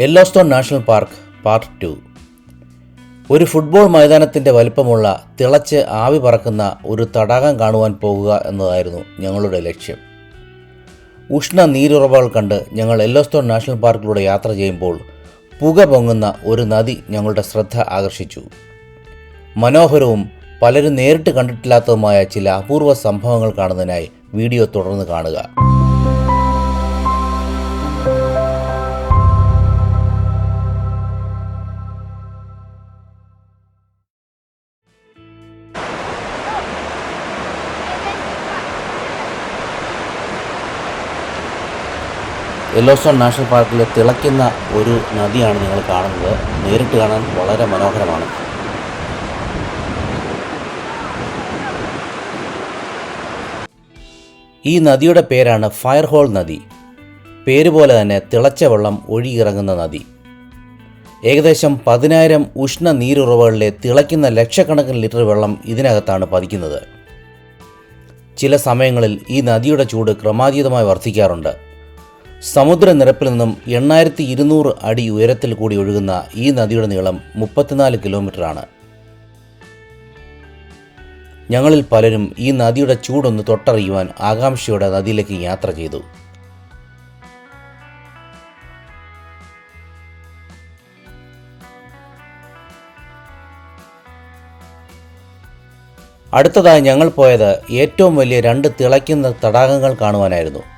Yellowstone national park part two ഒരു football മൈതാനത്തിന്റെ വലിപ്പമുള്ള തിളച്ച് ആവി പറക്കുന്ന ഒരു തടാകം കാണുവാൻ പോകുക എന്നതായിരുന്നു ഞങ്ങളുടെ ലക്ഷ്യം. ഉഷ്ണ നീരുറവകൾ കണ്ട് ഞങ്ങൾ യെല്ലോസ്റ്റോൺ നാഷണൽ പാർക്കിലൂടെ യാത്ര ചെയ്യുമ്പോൾ പുക പൊങ്ങുന്ന ഒരു നദി ഞങ്ങളുടെ ശ്രദ്ധ ആകർഷിച്ചു. മനോഹരവും പലരും നേരിട്ട് കണ്ടിട്ടില്ലാത്തതുമായ ചില അപൂർവ സംഭവങ്ങൾ കാണുന്നതിനായി വീഡിയോ തുടർന്ന് കാണുക. യെല്ലോസ്റ്റോൺ നാഷണൽ പാർക്കിൽ തിളയ്ക്കുന്ന ഒരു നദിയാണ് നിങ്ങൾ കാണുന്നത്. നേരിട്ട് കാണാൻ വളരെ മനോഹരമാണ്. ഈ നദിയുടെ പേരാണ് ഫയർഹോൾ നദി. പേര് പോലെ തന്നെ തിളച്ച വെള്ളം ഒഴുകിയിറങ്ങുന്ന നദി. ഏകദേശം പതിനായിരം ഉഷ്ണ നീരുറവുകളിലെ തിളയ്ക്കുന്ന ലക്ഷക്കണക്കിന് ലിറ്റർ വെള്ളം ഇതിനകത്താണ് പതിക്കുന്നത്. ചില സമയങ്ങളിൽ ഈ നദിയുടെ ചൂട് ക്രമാതീതമായി വർദ്ധിക്കാറുണ്ട്. സമുദ്രനിരപ്പിൽ നിന്നും എണ്ണായിരത്തി ഇരുന്നൂറ് അടി ഉയരത്തിൽ കൂടി ഒഴുകുന്ന ഈ നദിയുടെ നീളം മുപ്പത്തിനാല് കിലോമീറ്ററാണ്. ഞങ്ങളിൽ പലരും ഈ നദിയുടെ ചൂടൊന്ന് തൊട്ടറിയുവാൻ ആകാംക്ഷയോടെ നദിയിലേക്ക് യാത്ര ചെയ്തു. അടുത്തതായി ഞങ്ങൾ പോയത് ഏറ്റവും വലിയ രണ്ട് തിളയ്ക്കുന്ന തടാകങ്ങൾ കാണുവാനായിരുന്നു.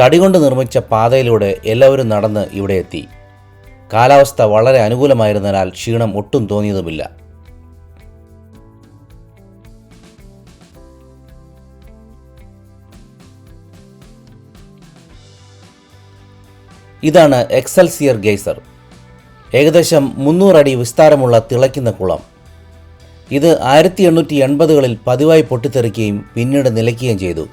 തടി കൊണ്ട് നിർമ്മിച്ച പാതയിലൂടെ എല്ലാവരും നടന്ന് ഇവിടെ എത്തി. കാലാവസ്ഥ വളരെ അനുകൂലമായിരുന്നതിനാൽ ക്ഷീണം ഒട്ടും തോന്നിയതുമില്ല. ഇതാണ് എക്സൽസിയർ ഗെയ്സർ. ഏകദേശം മുന്നൂറടി വിസ്താരമുള്ള തിളയ്ക്കുന്ന കുളം. ഇത് ആയിരത്തി എണ്ണൂറ്റി എൺപതുകളിൽ പതിവായി പൊട്ടിത്തെറിക്കുകയും പിന്നീട് നിലയ്ക്കുകയും ചെയ്തു.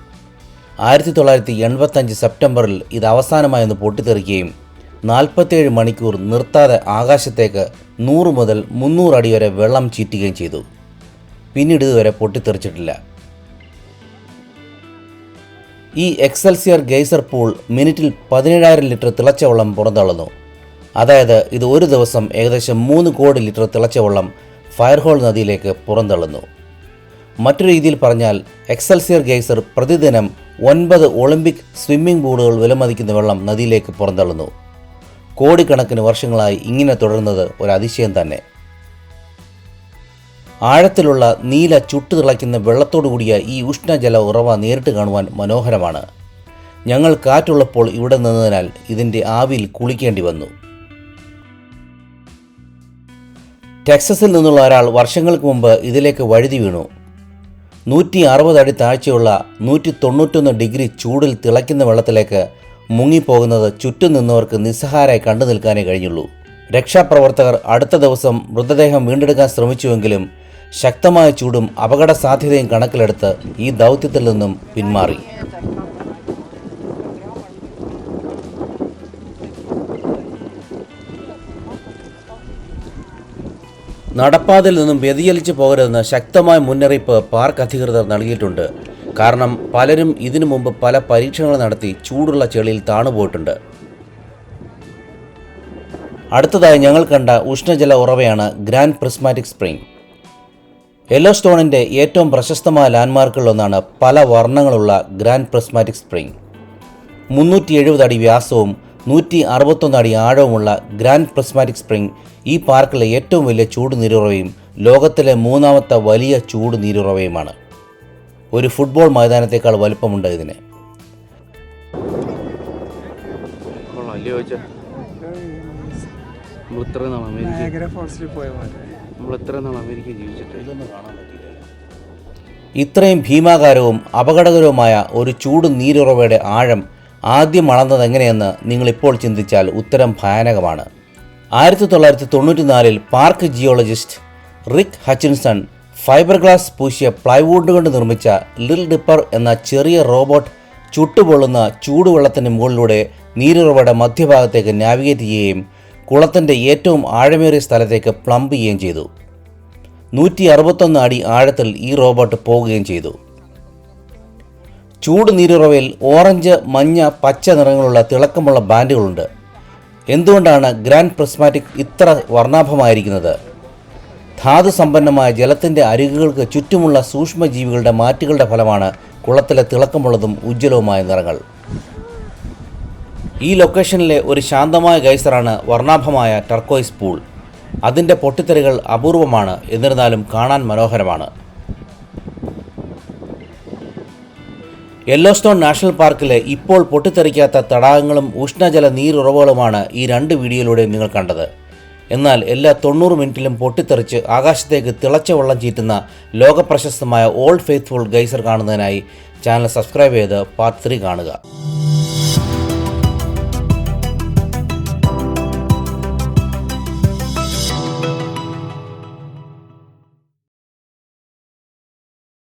ആയിരത്തി തൊള്ളായിരത്തി എൺപത്തഞ്ച് സെപ്റ്റംബറിൽ ഇത് അവസാനമായി ഒന്ന് പൊട്ടിത്തെറിക്കുകയും നാൽപ്പത്തേഴ് മണിക്കൂർ നിർത്താതെ ആകാശത്തേക്ക് നൂറ് മുതൽ മുന്നൂറ് അടി വരെ വെള്ളം ചീറ്റുകയും ചെയ്തു. പിന്നീട് ഇതുവരെ പൊട്ടിത്തെറിച്ചിട്ടില്ല. ഈ എക്സൽസിയർ ഗെയ്സർ പൂൾ മിനിറ്റിൽ പതിനേഴായിരം ലിറ്റർ തിളച്ച വെള്ളം പുറന്തള്ളുന്നു. അതായത് ഇത് ഒരു ദിവസം ഏകദേശം മൂന്ന് കോടി ലിറ്റർ തിളച്ച വെള്ളം ഫയർഹോൾ നദിയിലേക്ക് പുറന്തള്ളുന്നു. മറ്റൊരു രീതിയിൽ പറഞ്ഞാൽ എക്സൽസിയർ ഗെയ്സർ പ്രതിദിനം ഒൻപത് ഒളിമ്പിക് സ്വിമ്മിംഗ് പൂളുകൾ വിലമതിക്കുന്ന വെള്ളം നദിയിലേക്ക് പുറന്തള്ളുന്നു. കോടിക്കണക്കിന് വർഷങ്ങളായി ഇങ്ങനെ തുടരുന്നത് ഒരു അതിശയം തന്നെ. ആഴത്തിലുള്ള നീല ചുട്ടു തിളയ്ക്കുന്ന വെള്ളത്തോടു കൂടിയ ഈ ഉഷ്ണജല ഉറവ നേരിട്ട് കാണുവാൻ മനോഹരമാണ്. ഞങ്ങൾ കാറ്റുള്ളപ്പോൾ ഇവിടെ നിന്നതിനാൽ ഇതിന്റെ ആവിയിൽ കുളിക്കേണ്ടി വന്നു. ടെക്സസിൽ നിന്നുള്ള ഒരാൾ വർഷങ്ങൾക്ക് മുമ്പ് ഇതിലേക്ക് വഴുതി വീണു. നൂറ്റി അറുപത് അടി താഴ്ചയുള്ള നൂറ്റി തൊണ്ണൂറ്റൊന്ന് ഡിഗ്രി ചൂടിൽ തിളയ്ക്കുന്ന വെള്ളത്തിലേക്ക് മുങ്ങിപ്പോകുന്നത് ചുറ്റും നിന്നവർക്ക് നിസ്സഹാരായി കണ്ടു നിൽക്കാനേ കഴിഞ്ഞുള്ളൂ. രക്ഷാപ്രവർത്തകർ അടുത്ത ദിവസം മൃതദേഹം വീണ്ടെടുക്കാൻ ശ്രമിച്ചുവെങ്കിലും ശക്തമായ ചൂടും അപകട സാധ്യതയും കണക്കിലെടുത്ത് ഈ ദൗത്യത്തിൽ നിന്നും പിന്മാറി. നടപ്പാതയിൽ നിന്നും വ്യതിചലിച്ചു പോകരുതെന്ന് ശക്തമായ മുന്നറിയിപ്പ് പാർക്ക് അധികൃതർ നൽകിയിട്ടുണ്ട്. കാരണം പലരും ഇതിനു മുമ്പ് പല പരീക്ഷണങ്ങൾ നടത്തി ചൂടുള്ള ചെളിയിൽ താണുപോയിട്ടുണ്ട്. അടുത്തതായി ഞങ്ങൾ കണ്ട ഉഷ്ണജല ഉറവയാണ് ഗ്രാൻഡ് പ്രിസ്മാറ്റിക് സ്പ്രിംഗ്. യെല്ലോ സ്റ്റോണിന്റെ ഏറ്റവും പ്രശസ്തമായ ലാൻഡ്മാർക്കുകളിലൊന്നാണ് പല വർണങ്ങളുള്ള ഗ്രാൻഡ് പ്രിസ്മാറ്റിക് സ്പ്രിംഗ്. മുന്നൂറ്റി എഴുപത് അടി വ്യാസവും നൂറ്റി അറുപത്തൊന്ന് അടി ആഴവുമുള്ള ഗ്രാൻഡ് പ്രിസ്മാറ്റിക് സ്പ്രിംഗ് ഈ പാർക്കിലെ ഏറ്റവും വലിയ ചൂട് നീരുറവയും ലോകത്തിലെ മൂന്നാമത്തെ വലിയ ചൂട് നീരുറവയുമാണ്. ഒരു ഫുട്ബോൾ മൈതാനത്തേക്കാൾ വലുപ്പമുണ്ട് ഇതിന്. ഇത്രയും ഭീമാകാരവും അപകടകരവുമായ ഒരു ചൂട് നീരുറവയുടെ ആഴം ആദ്യം അളന്നത് എങ്ങനെയെന്ന് നിങ്ങളിപ്പോൾ ചിന്തിച്ചാൽ ഉത്തരം ഭയാനകമാണ്. ആയിരത്തി തൊള്ളായിരത്തി തൊണ്ണൂറ്റിനാലിൽ park geologist Rick Hutchinson fibreglass പൂശിയ പ്ലൈവുഡ് കൊണ്ട് നിർമ്മിച്ച ലിൽ ഡിപ്പർ എന്ന ചെറിയ റോബോട്ട് ചുട്ടുപൊള്ളുന്ന ചൂടുവെള്ളത്തിന് മുകളിലൂടെ നീരുറവയുടെ മധ്യഭാഗത്തേക്ക് നാവിഗേറ്റ് ചെയ്യുകയും കുളത്തിന്റെ ഏറ്റവും ആഴമേറിയ സ്ഥലത്തേക്ക് പ്ലംബ് ചെയ്യുകയും ചെയ്തു. നൂറ്റി അറുപത്തൊന്ന് അടി ആഴത്തിൽ ഈ റോബോട്ട് പോവുകയും ചെയ്തു. ചൂട് നീരുറവയിൽ ഓറഞ്ച് മഞ്ഞ പച്ച നിറങ്ങളുള്ള തിളക്കമുള്ള ബാൻഡുകളുണ്ട്. എന്തുകൊണ്ടാണ് ഗ്രാൻഡ് പ്രിസ്മാറ്റിക് ഇത്ര വർണാഭമായിരിക്കുന്നത്? ധാതു സമ്പന്നമായ ജലത്തിന്റെ അരികുകൾക്ക് ചുറ്റുമുള്ള സൂക്ഷ്മജീവികളുടെ മാറ്റുകളുടെ ഫലമാണ് കുളത്തിലെ തിളക്കമുള്ളതും ഉജ്ജ്വലവുമായ നിറങ്ങൾ. ഈ ലൊക്കേഷനിലെ ഒരു ശാന്തമായ ഗൈസറാണ് വർണാഭമായ ടർക്കോയ്സ് പൂൾ. അതിന്റെ പൊട്ടിത്തെറികൾ അപൂർവമാണ്. എന്നിരുന്നാലും കാണാൻ മനോഹരമാണ്. യെല്ലോസ്റ്റോൺ നാഷണൽ പാർക്കിലെ ഇപ്പോൾ പൊട്ടിത്തെറിക്കാത്ത തടാകങ്ങളും ഉഷ്ണജല നീരുറവുകളുമാണ് ഈ രണ്ട് വീഡിയോയിലൂടെ നിങ്ങൾ കണ്ടത്. എന്നാൽ എല്ലാ തൊണ്ണൂറ് മിനിറ്റിലും പൊട്ടിത്തെറിച്ച് ആകാശത്തേക്ക് തിളച്ച വെള്ളം ചീറ്റുന്ന ലോകപ്രശസ്തമായ ഓൾഡ് ഫെയ്ത്ത്ഫുൾ ഗൈസർ കാണുന്നതിനായി ചാനൽ സബ്സ്ക്രൈബ് ചെയ്ത് പാർട്ട് ത്രീ കാണുക.